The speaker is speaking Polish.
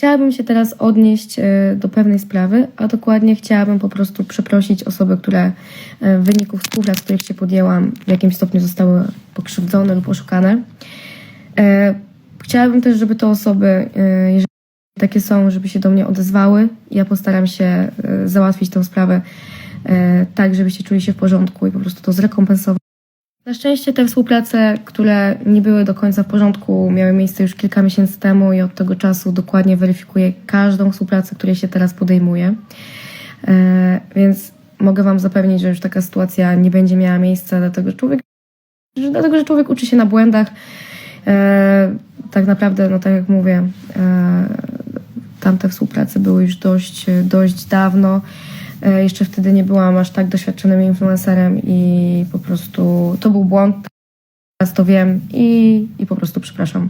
Chciałabym się teraz odnieść e, do pewnej sprawy, a dokładnie chciałabym po prostu przeprosić osoby, które e, w wyniku współprac, których się podjęłam, w jakimś stopniu zostały pokrzywdzone lub oszukane. E, Chciałabym też, żeby te osoby, jeżeli takie są, żeby się do mnie odezwały. Ja postaram się załatwić tę sprawę tak, żebyście czuli się w porządku i po prostu to zrekompensować. Na szczęście te współprace, które nie były do końca w porządku, miały miejsce już kilka miesięcy temu i od tego czasu dokładnie weryfikuję każdą współpracę, której się teraz podejmuje. Więc mogę Wam zapewnić, że już taka sytuacja nie będzie miała miejsca, dlatego człowiek, dlatego, że człowiek uczy się na błędach. E, Tak naprawdę, no tak jak mówię, e, tamte współprace były już dość, dość dawno. E, Jeszcze wtedy nie byłam aż tak doświadczonym influencerem i po prostu to był błąd. Teraz to wiem i, i po prostu przepraszam.